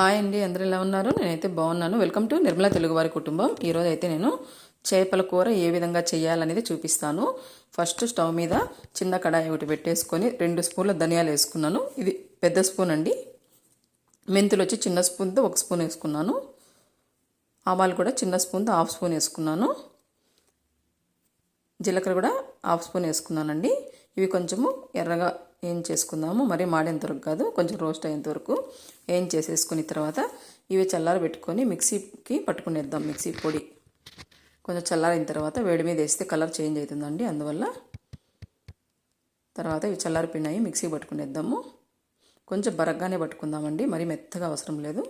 Hi అండి అందరూ ఎలా ఉన్నారు? నేనైతే బాగున్నాను. వెల్కమ్ టు నిర్మల తెలుగువారి కుటుంబం. ఈరోజు అయితే నేను చేపల కూర ఏ విధంగా చేయాలనేది చూపిస్తాను. ఫస్ట్ స్టవ్ మీద చిన్న కడాయి ఒకటి పెట్టేసుకొని రెండు స్పూన్ల ధనియాలు వేసుకున్నాను. ఇది పెద్ద స్పూన్ అండి. మెంతులు వచ్చి చిన్న స్పూన్తో ఒక స్పూన్ వేసుకున్నాను. ఆవాలు కూడా చిన్న స్పూన్తో హాఫ్ స్పూన్ వేసుకున్నాను. జీలకర్ర కూడా హాఫ్ స్పూన్ వేసుకున్నానండి. ఇవి కొంచెము ఎర్రగా ఏం చేసుకుందాము మరీ మాడేంత వరకు కాదు కొంచెం రోస్ట్ అయ్యేంత వరకు ఏం చేసేసుకున్న తర్వాత ఇవి చల్లారి పెట్టుకొని మిక్సీకి పట్టుకునేద్దాం మిక్సీ పొడి. కొంచెం చల్లారిన తర్వాత వేడి మీద వేస్తే కలర్ చేంజ్ అవుతుందండి అందువల్ల తర్వాత ఇవి చల్లారిపోయినాయి మిక్సీ పట్టుకునేద్దాము. కొంచెం బరగ్గానే పట్టుకుందామండి మరీ మెత్తగా అవసరం లేదు.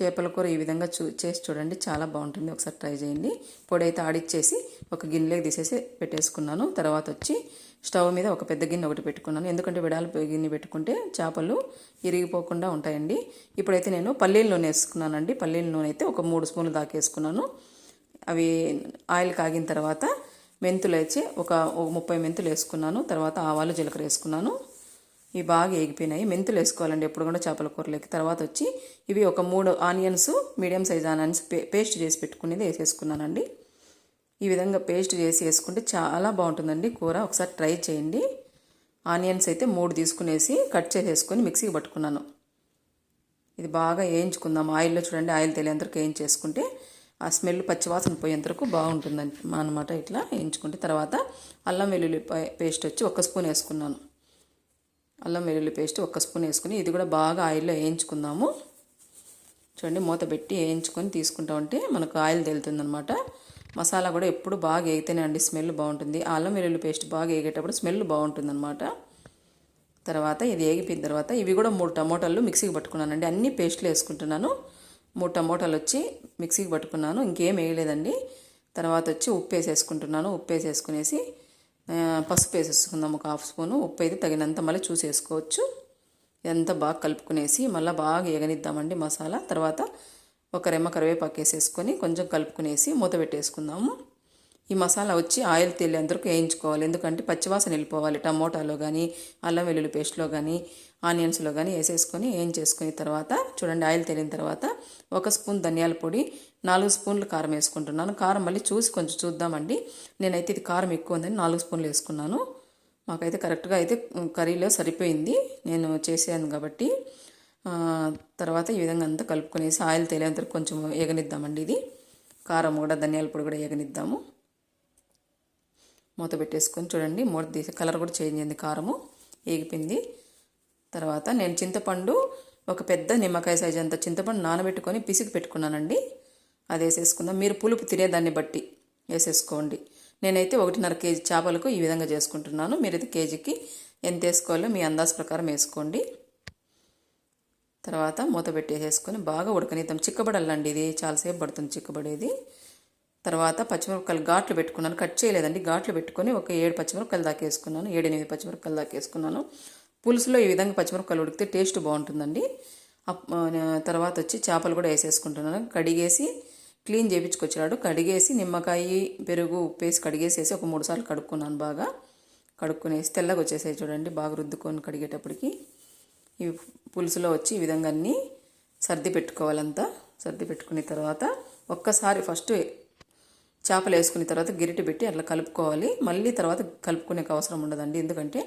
చేపల కూర ఈ విధంగా చూ చేసి చూడండి చాలా బాగుంటుంది. ఒకసారి ట్రై చేయండి. పొడి అయితే ఆడిచ్చేసి ఒక గిన్నెలోకి తీసేసి పెట్టేసుకున్నాను. తర్వాత వచ్చి స్టవ్ మీద ఒక పెద్ద గిన్నె ఒకటి పెట్టుకున్నాను. ఎందుకంటే విడాలు గిన్నె పెట్టుకుంటే చేపలు ఇరిగిపోకుండా ఉంటాయండి. ఇప్పుడైతే నేను పల్లీల నూనె వేసుకున్నానండి. పల్లీల నూనె అయితే ఒక మూడు స్పూన్లు దాకా వేసుకున్నాను. అవి ఆయిల్ కాగిన తర్వాత మెంతులు వచ్చి ఒక ముప్పై మెంతులు వేసుకున్నాను. తర్వాత ఆవాలు జీలకర్ర వేసుకున్నాను. ఇవి బాగా ఏగిపోయినాయి. మెంతులు వేసుకోవాలండి ఎప్పుడు కూడా చేపల కూరలోకి. తర్వాత వచ్చి ఇవి ఒక మూడు onions medium size onions paste చేసి పెట్టుకునేది వేసేసుకున్నానండి. ఈ విధంగా పేస్ట్ చేసి వేసుకుంటే చాలా బాగుంటుందండి కూర. ఒకసారి ట్రై చేయండి. ఆనియన్స్ అయితే మూడు తీసుకునేసి కట్ చేసేసుకొని మిక్సీకి పట్టుకున్నాను. ఇది బాగా వేయించుకుందాం. ఆయిల్లో చూడండి ఆయిల్ తెలియంతరకు వేయించేసుకుంటే ఆ స్మెల్ పచ్చివాసన పోయేంతరకు బాగుంటుందండి. అనమాట ఇట్లా వేయించుకుంటే. తర్వాత అల్లం వెల్లుల్లి పేస్ట్ వచ్చి ఒక స్పూన్ వేసుకున్నాను. అల్లం వెల్లుల్లి పేస్ట్ ఒక స్పూన్ వేసుకుని ఇది కూడా బాగా ఆయిల్లో వేయించుకుందాము. చూడండి మూత పెట్టి వేయించుకొని తీసుకుంటా ఉంటే మనకు ఆయిల్ తెలుతుందనమాట మసాలా కూడా ఎప్పుడు బాగా వేగితేనే అండి స్మెల్ బాగుంటుంది. అల్లం వెల్లుల్లి పేస్ట్ బాగా వేగేటప్పుడు స్మెల్ బాగుంటుంది అనమాట తర్వాత ఇది వేగిపోయిన తర్వాత ఇవి కూడా మూడు టమోటాలు మిక్సీకి పట్టుకున్నానండి. అన్ని పేస్ట్లు వేసుకుంటున్నాను. మూడు టమోటాలు వచ్చి మిక్సీకి పట్టుకున్నాను. ఇంకేం వేయలేదండి. తర్వాత వచ్చి ఉప్పు వేసేసుకుంటున్నాను. ఉప్పు వేసేసుకునేసి పసుపు వేసేసుకుందాం ఒక హాఫ్ స్పూను. ఉప్పు అయితే తగినంత మళ్ళీ చూసేసుకోవచ్చు ఎంత బాగా కలుపుకునేసి మళ్ళీ బాగా ఎగనిద్దామండి మసాలా. తర్వాత ఒక రెమ్మ కరివేపాకు వేసేసుకొని కొంచెం కలుపుకునేసి మూత పెట్టేసుకుందాము. ఈ మసాలా వచ్చి ఆయిల్ తేలేంతవరకు వేయించుకోవాలి. ఎందుకంటే పచ్చివాసన వెళ్ళిపోవాలి. టమోటాలో కానీ అల్లం వెల్లుల్లి పేస్ట్లో కానీ ఆనియన్స్లో కానీ వేసేసుకొని ఏం తర్వాత చూడండి ఆయిల్ తేలిన తర్వాత ఒక స్పూన్ ధనియాల పొడి నాలుగు స్పూన్లు కారం వేసుకుంటున్నాను. కారం మళ్ళీ చూసి కొంచెం చూద్దామండి. నేనైతే ఇది కారం ఎక్కువ ఉందని నాలుగు స్పూన్లు వేసుకున్నాను. మాకైతే కరెక్ట్గా అయితే కర్రీలో సరిపోయింది. నేను చేసాను కాబట్టి తర్వాత ఈ విధంగా అంతా కలుపుకునేసి ఆయిల్ తేలేంత కొంచెం ఏగనిద్దామండి ఇది. కారం కూడా ధనియాల పొడి కూడా ఏగనిద్దాము. మూత పెట్టేసుకొని చూడండి మూత తీసి కలర్ కూడా చేంజ్ అయింది కారము ఏగిపోయింది. తర్వాత నేను చింతపండు ఒక పెద్ద నిమ్మకాయ సైజ్ అంత చింతపండు నానబెట్టుకొని పిసికి పెట్టుకున్నానండి. అది వేసేసుకుందాం. మీరు పులుపు తినేదాన్ని బట్టి వేసేసుకోండి. నేనైతే ఒకటిన్నర కేజీ చేపలకు ఈ విధంగా చేసుకుంటున్నాను. మీరైతే కేజీకి ఎంత వేసుకోవాలో మీ అందాజ ప్రకారం వేసుకోండి. తర్వాత మూత పెట్టేసేసుకొని బాగా ఉడకనిద్దాం. చిక్కబడాలండి ఇది. చాలాసేపు పడుతుంది చిక్కబడేది. తర్వాత పచ్చిమిరపకాయలు ఘాట్లు పెట్టుకున్నాను. కట్ చేయలేదండి. ఘాట్లు పెట్టుకొని ఒక ఏడు పచ్చిమిరపకాయలు దాకా వేసుకున్నాను ఏడెనిమిది పచ్చిమిరపకాయలు దాకా వేసుకున్నాను పులుసులో ఈ విధంగా పచ్చిమిరపకాయలు ఉడికితే టేస్ట్ బాగుంటుందండి. తర్వాత వచ్చి చేపలు కూడా వేసేసుకుంటున్నాను. కడిగేసి క్లీన్ చేయించుకొచ్చాడు కడిగేసి నిమ్మకాయ పెరుగు ఉప్పేసి కడిగేసేసి ఒక మూడు సార్లు కడుక్కున్నాను బాగా. కడుక్కునేసి తెల్లగా వచ్చేసాయి చూడండి. బాగా రుద్దుకొని కడిగేటప్పటికి. ఇవి పులుసులో వచ్చి ఈ విధంగా అన్నీ సర్ది పెట్టుకోవాలంతా. సర్ది పెట్టుకున్న తర్వాత ఒక్కసారి ఫస్ట్ చేపలు వేసుకున్న తర్వాత గిరిటి పెట్టి అట్లా కలుపుకోవాలి. మళ్ళీ తర్వాత కలుపుకునే అవసరం ఉండదండి. ఎందుకంటే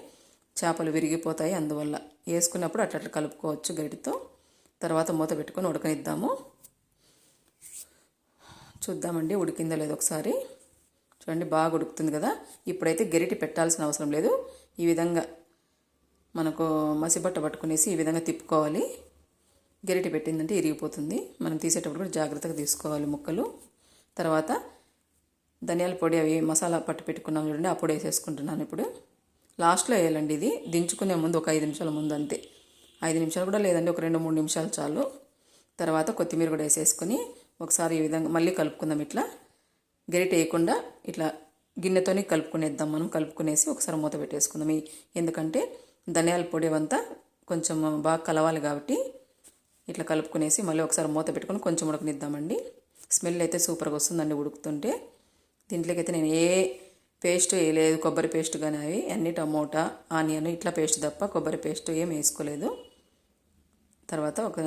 చేపలు విరిగిపోతాయి. అందువల్ల వేసుకున్నప్పుడు అట్లా అట్లా కలుపుకోవచ్చు గరిటితో. తర్వాత మూత పెట్టుకొని ఉడకనిద్దాము. చూద్దామండి ఉడికిందో లేదో ఒకసారి. చూడండి బాగా ఉడుకుతుంది కదా. ఇప్పుడైతే గరిటి పెట్టాల్సిన అవసరం లేదు. ఈ విధంగా మనకు మసిబట్ట పట్టుకునేసి ఈ విధంగా తిప్పుకోవాలి. గెరిటి పెట్టిందంటే ఇరిగిపోతుంది. మనం తీసేటప్పుడు కూడా జాగ్రత్తగా తీసుకోవాలి ముక్కలు. తర్వాత ధనియాల పొడి అవి మసాలా పట్టు పెట్టుకున్నాం చూడండి అప్పుడు వేసేసుకుంటున్నాను ఇప్పుడు. లాస్ట్లో వేయాలండి ఇది. దించుకునే ముందు ఒక ఐదు నిమిషాల ముందు అంతే. ఐదు నిమిషాలు కూడా లేదండి ఒక రెండు మూడు నిమిషాలు చాలు. తర్వాత కొత్తిమీర కూడా వేసేసుకొని ఒకసారి ఈ విధంగా మళ్ళీ కలుపుకుందాం ఇట్లా. గరిట వేయకుండా ఇట్లా గిన్నెతోనే కలుపుకునేద్దాం మనం. కలుపుకునేసి ఒకసారి మూత పెట్టేసుకుందాం. ఎందుకంటే ధనియాల పొడి అంతా కొంచెం బాగా కలవాలి కాబట్టి ఇట్లా కలుపుకునేసి మళ్ళీ ఒకసారి మూత పెట్టుకొని కొంచెం ఉడకనిద్దామండి. స్మెల్ అయితే సూపర్గా వస్తుందండి ఉడుకుతుంటే. దీంట్లోకి అయితే నేను ఏ పేస్ట్ వేయలేదు కొబ్బరి పేస్ట్ కానీ అవి అన్ని టమోటా ఆనియన్ ఇట్లా పేస్ట్ తప్ప కొబ్బరి పేస్ట్ ఏం వేసుకోలేదు. తర్వాత ఒక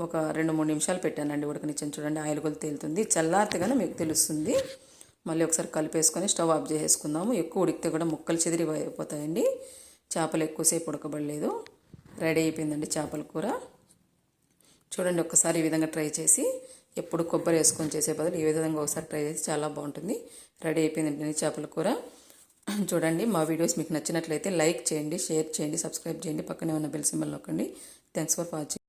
ఒక రెండు మూడు నిమిషాలు పెట్టానండి ఉడకనిచ్చాను చూడండి ఆయిల్ కూడా తేలుతుంది. చల్లారితేగానే మీకు తెలుస్తుంది. మళ్ళీ ఒకసారి కలిపేసుకొని స్టవ్ ఆఫ్ చేసేసుకుందాము. ఎక్కువ ఉడికితే కూడా ముక్కలు చెదిరి అయిపోతాయండి చేపలు ఎక్కువసేపు ఉడకబడలేదు. రెడీ అయిపోయిందండి చేపల కూర. చూడండి ఒక్కసారి ఈ విధంగా ట్రై చేసి ఎప్పుడు కొబ్బరి వేసుకొని చేసే బదులు ఈ విధంగా ఒకసారి ట్రై చేసి చాలా బాగుంటుంది. రెడీ అయిపోయిందండి చేపల కూర. చూడండి మా వీడియోస్ మీకు నచ్చినట్లయితే లైక్ చేయండి షేర్ చేయండి సబ్స్క్రైబ్ చేయండి. పక్కనే ఉన్న బెల్ సింబల్ నొక్కండి. Thanks for watching.